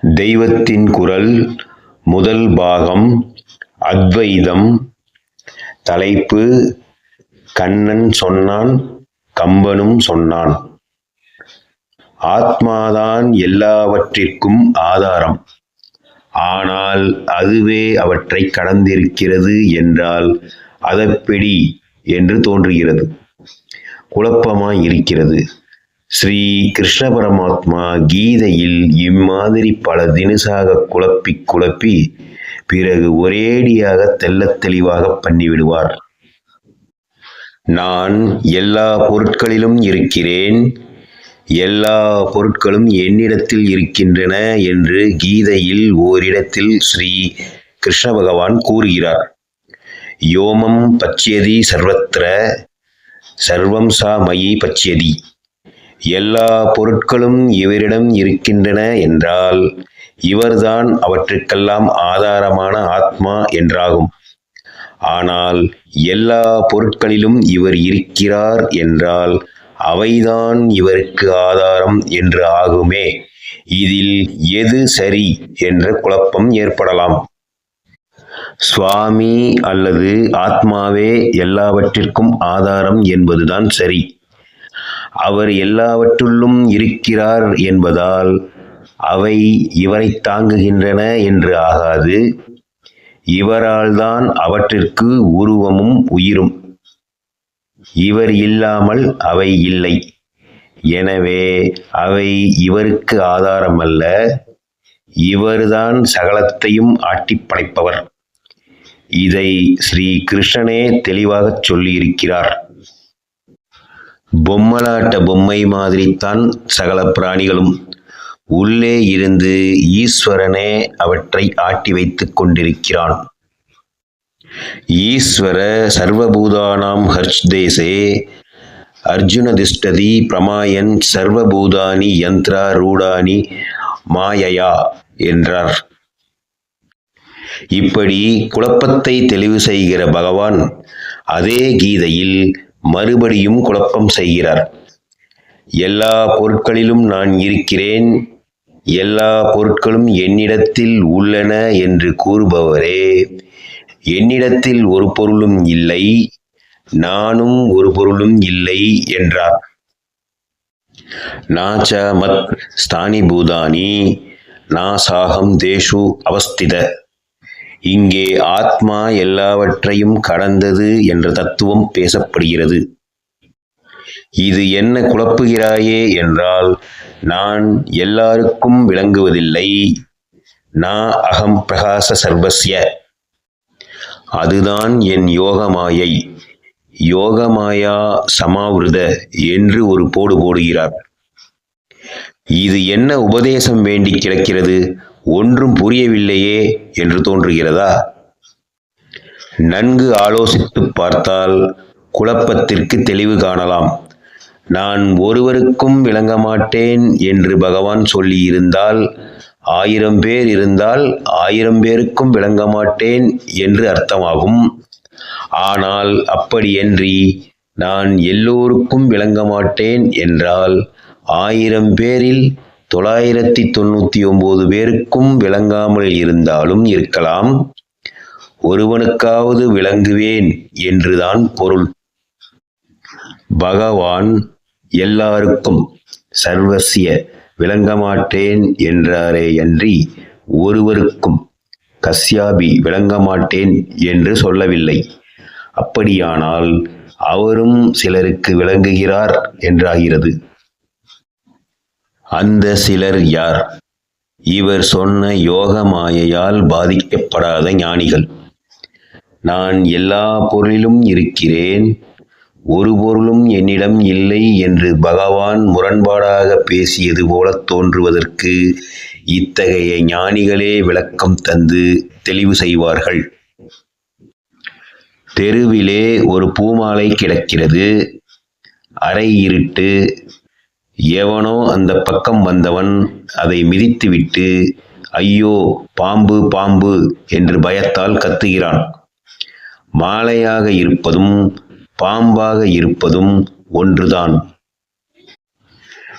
தெய்வத்தின் குரல் முதல் பாகம் அத்வைதம். தலைப்பு கண்ணன் சொன்னான் கம்பனும் சொன்னான். ஆத்மாதான் எல்லாவற்றிற்கும் ஆதாரம். ஆனால் அதுவே அவற்றை கடந்திருக்கிறது என்றால் அதப்பிடி என்று தோன்றுகிறது. குழப்பமாய் இருக்கிறது. ஸ்ரீ கிருஷ்ண பரமாத்மா கீதையில் இம்மாதிரி பல தினுசாக குழப்பி குழப்பி பிறகு ஒரேடியாக தெள்ளத் தெளிவாக பண்ணிவிடுவார். நான் எல்லா பொருட்களிலும் இருக்கிறேன். எல்லா பொருட்களும் என்னிடத்தில் இருக்கின்றன என்று கீதையில் ஓரிடத்தில் ஸ்ரீ கிருஷ்ண பகவான் கூறுகிறார். யோமம் பச்சியதி சர்வத்திர சர்வம் சா மயி பச்சியதி. எல்லா பொருட்களும் இவரிடம் இருக்கின்றன என்றால் இவர்தான் அவற்றுக்கெல்லாம் ஆதாரமான ஆத்மா என்றாகும். ஆனால் எல்லா பொருட்களிலும் இவர் இருக்கிறார் என்றால் அவைதான் இவருக்கு ஆதாரம் என்று ஆகுமே. இதில் எது சரி என்ற குழப்பம் ஏற்படலாம். சுவாமி அல்லது ஆத்மாவே எல்லாவற்றிற்கும் ஆதாரம் என்பதுதான் சரி. அவர் எல்லாவற்றுள்ளும் இருக்கிறார் என்பதால் அவை இவரை தாங்குகின்றன என்று ஆகாது. இவரால் தான் அவற்றிற்கு உருவமும் உயிரும். இவர் இல்லாமல் அவை இல்லை. எனவே அவை இவருக்கு ஆதாரமல்ல. இவர்தான் சகலத்தையும் ஆட்டி படைப்பவர். இதை ஸ்ரீ கிருஷ்ணனே தெளிவாகச் சொல்லியிருக்கிறார். பொம்மலாட்ட பொம்மை மாதிரித்தான் சகல பிராணிகளும் உள்ளே இருந்து ஈஸ்வரனே அவற்றை ஆட்டி வைத்துக் கொண்டிருக்கிறான். ஈஸ்வர சர்வபூதானாம் ஹர்ஷ்தேசே அர்ஜுன திஷ்டதி பிரமாயன் சர்வபூதானி யந்திரா ரூடானி மாயையா என்றார். இப்படி குழப்பத்தை தெளிவு செய்கிற பகவான் அதே கீதையில் மறுபடியும் குழப்பம் செய்கிறார். எல்லா பொருட்களிலும் நான் இருக்கிறேன். எல்லா பொருட்களும் என்னிடத்தில் உள்ளன என்று கூறுபவரே. என்னிடத்தில் ஒரு பொருளும் இல்லை. நானும் ஒரு பொருளும் இல்லை என்றார். நாச்ச மத் ஸ்தானி பூதானி நாசாகம் தேஷு அவஸ்தித. இங்கே ஆத்மா எல்லாவற்றையும் கடந்தது என்ற தத்துவம் பேசப்படுகிறது. இது என்ன குழப்புகிறாயே என்றால் நான் எல்லாருக்கும் விளங்குவதில்லை. நான் அகம் பிரகாச சர்வஸ்ய. அதுதான் என் யோகமாயை. யோகமாயா சமாவிருத என்று ஒரு போடு போடுகிறார். இது என்ன உபதேசம் வேண்டி கிடக்கிறது? ஒன்றும் புரியவில்லையே என்று தோன்றுகிறதா? நன்கு ஆலோசித்து பார்த்தால் குழப்பத்திற்கு தெளிவு காணலாம். நான் ஒருவருக்கும் விளங்க மாட்டேன் என்று பகவான் சொல்லியிருந்தால் ஆயிரம் பேர் இருந்தால் ஆயிரம் பேருக்கும் விளங்க மாட்டேன் என்று அர்த்தமாகும். ஆனால் அப்படியன்றி நான் எல்லோருக்கும் விளங்க மாட்டேன் என்றால் ஆயிரம் பேரில் தொள்ளாயிரத்தி தொண்ணூற்றி ஒன்பது பேருக்கும் விளங்காமல் இருந்தாலும் இருக்கலாம். ஒருவனுக்காவது விளங்குவேன் என்றுதான் பொருள். பகவான் எல்லாருக்கும் சர்வசிய விளங்க மாட்டேன் என்றாரே அன்றி ஒருவருக்கும் கஸ்யாபி விளங்க மாட்டேன் என்று சொல்லவில்லை. அப்படியானால் அவரும் சிலருக்கு விளங்குகிறார் என்றாகிறது. அந்த சிலர் யார்? இவர் சொன்ன யோக மாயையால் பாதிக்கப்படாத ஞானிகள். நான் எல்லா பொருளிலும் இருக்கிறேன். ஒரு பொருளும் என்னிடம் இல்லை என்று பகவான் முரண்பாடாக பேசியது போல தோன்றுவதற்கு இத்தகைய ஞானிகளே விளக்கம் தந்து தெளிவு செய்வார்கள். தெருவிலே ஒரு பூமாலை கிடக்கிறது. அரை இருட்டு எவனோ அந்த பக்கம் வந்தவன் அதை மிதித்துவிட்டு ஐயோ பாம்பு பாம்பு என்று பயத்தால் கத்துகிறான். மாலையாக இருப்பதும் பாம்பாக இருப்பதும் ஒன்றுதான்.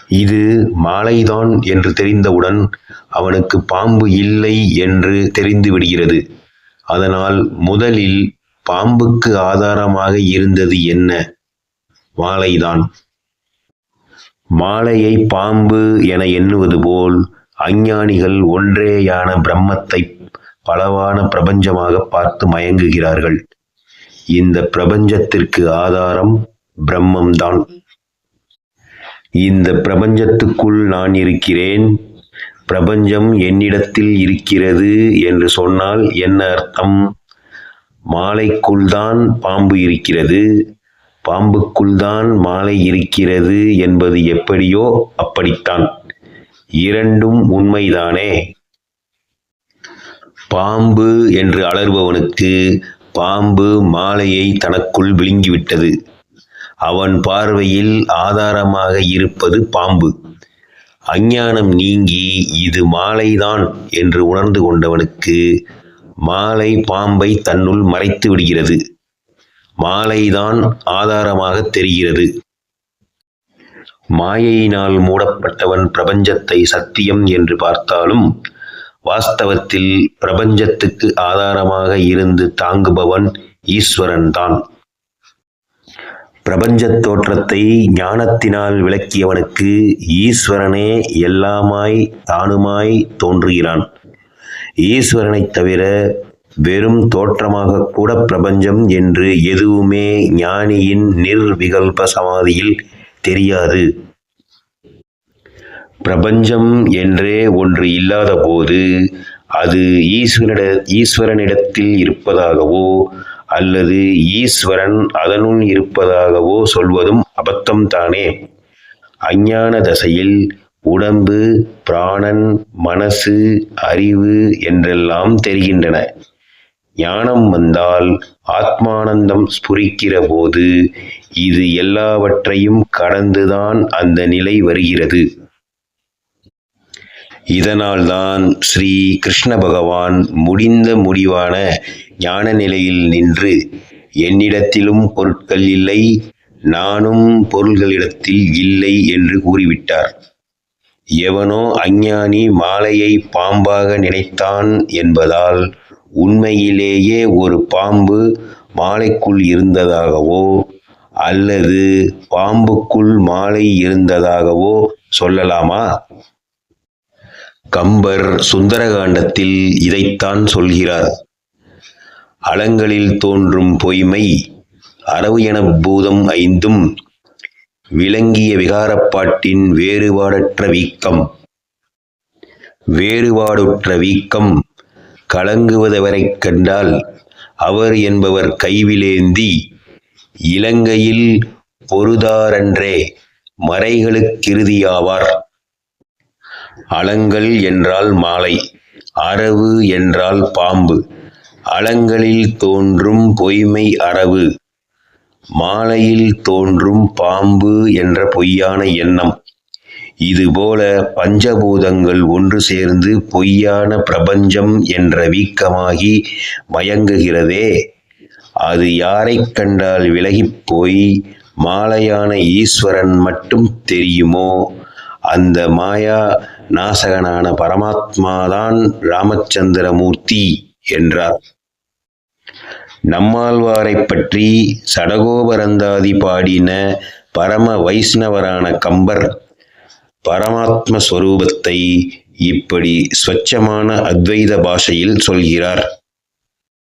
இது மாலைதான் என்று தெரிந்தவுடன் அவனுக்கு பாம்பு இல்லை என்று தெரிந்து விடுகிறது. அதனால் முதலில் பாம்புக்கு ஆதாரமாக இருந்தது என்ன? மாலைதான். மாலையை பாம்பு என எண்ணுவது போல் அஞ்ஞானிகள் ஒன்றேயான பிரம்மத்தை பலவான பிரபஞ்சமாக பார்த்து மயங்குகிறார்கள். இந்த பிரபஞ்சத்திற்கு ஆதாரம் பிரம்மம்தான். இந்த பிரபஞ்சத்துக்குள் நான் இருக்கிறேன். பிரபஞ்சம் என்னிடத்தில் இருக்கிறது என்று சொன்னால் என்ன அர்த்தம்? மாலைக்குள்தான் பாம்பு இருக்கிறது. பாம்புக்குள் தான் மாலை இருக்கிறது என்பது எப்படியோ அப்படித்தான். இரண்டும் உண்மைதானே? பாம்பு என்று அலறுபவனுக்கு பாம்பு மாலையை தனக்குள் விழுங்கிவிட்டது. அவன் பார்வையில் ஆதாரமாக இருப்பது பாம்பு. அஞ்ஞானம் நீங்கி இது மாலைதான் என்று உணர்ந்து கொண்டவனுக்கு மாலை பாம்பை தன்னுள் மறைத்து விடுகிறது. மாலைதான் ஆதாரமாக தெரிகிறது. மாயையினால் மூடப்பட்டவன் பிரபஞ்சத்தை சத்தியம் என்று பார்த்தாலும் வாஸ்தவத்தில் பிரபஞ்சத்துக்கு ஆதாரமாக இருந்து தாங்குபவன் ஈஸ்வரன் தான் பிரபஞ்சத் தோற்றத்தை ஞானத்தினால் விளக்கியவனுக்கு ஈஸ்வரனே எல்லாமாய் தானுமாய் தோன்றுகிறான். ஈஸ்வரனைத் தவிர வெறும் தோற்றமாக கூட பிரபஞ்சம் என்று எதுவுமே ஞானியின் நிர்விகல்ப சமாதியில் தெரியாது. பிரபஞ்சம் என்றே ஒன்று இல்லாத போது அது ஈஸ்வரிட ஈஸ்வரனிடத்தில் இருப்பதாகவோ அல்லது ஈஸ்வரன் அதனுள் இருப்பதாகவோ சொல்வதும் அபத்தம்தானே அஞ்ஞான தசையில் உடம்பு பிராணன் மனசு அறிவு என்றெல்லாம் தெரிகின்றன. ஞானம் வந்தால் ஆத்மானந்தம் ஸ்புரிக்கிற போது இது எல்லாவற்றையும் கடந்துதான் அந்த நிலை வருகிறது. இதனால்தான் ஸ்ரீ கிருஷ்ண பகவான் முடிந்த முடிவான ஞான நிலையில் நின்று என்னிடத்திலும் பொருட்கள் இல்லை நானும் பொருள்களிடத்தில் இல்லை என்று கூறிவிட்டார். எவனோ அஞ்ஞானி மாலையை பாம்பாக நினைத்தான் என்பதால் உண்மையிலேயே ஒரு பாம்பு மாலைக்குள் இருந்ததாகவோ அல்லது பாம்புக்குள் மாலை இருந்ததாகவோ சொல்லலாமா? கம்பர் சுந்தரகாண்டத்தில் இதைத்தான் சொல்கிறார். அலங்களில் தோன்றும் பொய்மை அரவு என பூதம் ஐந்தும் விளங்கிய விகாரப்பாட்டின் வேறுபாடற்ற வீக்கம். வேறுபாடுற்ற வீக்கம் கலங்குவதவரைக் கண்டால் அவர் என்பவர் கைவிலேந்தி இலங்கையில் பொருதாரன்றே மறைகளுக்கிருதியாவார் அலங்கள் என்றால் மாலை அரவு என்றால் பாம்பு அலங்களில் தோன்றும் பொய்மை அரவு மாலையில் தோன்றும் பாம்பு என்ற பொய்யான எண்ணம். இதுபோல பஞ்சபூதங்கள் ஒன்று சேர்ந்து பொய்யான பிரபஞ்சம் என்ற வீக்கமாகி மயங்குகிறதே. அது யாரைக் கண்டால் விலகிப் போய் மாலையான ஈஸ்வரன் மட்டும் தெரியுமோ? அந்த மாயா நாசகனான பரமாத்மாதான் ராமச்சந்திரமூர்த்தி என்றார். நம்மாழ்வாரைப் பற்றி சடகோபரந்தாதி பாடின பரம வைஷ்ணவரான கம்பர் பரமாத்ம ஸ்வரூபத்தை இப்படி ஸ்வச்சமான அத்வைத பாஷையில் சொல்கிறார்.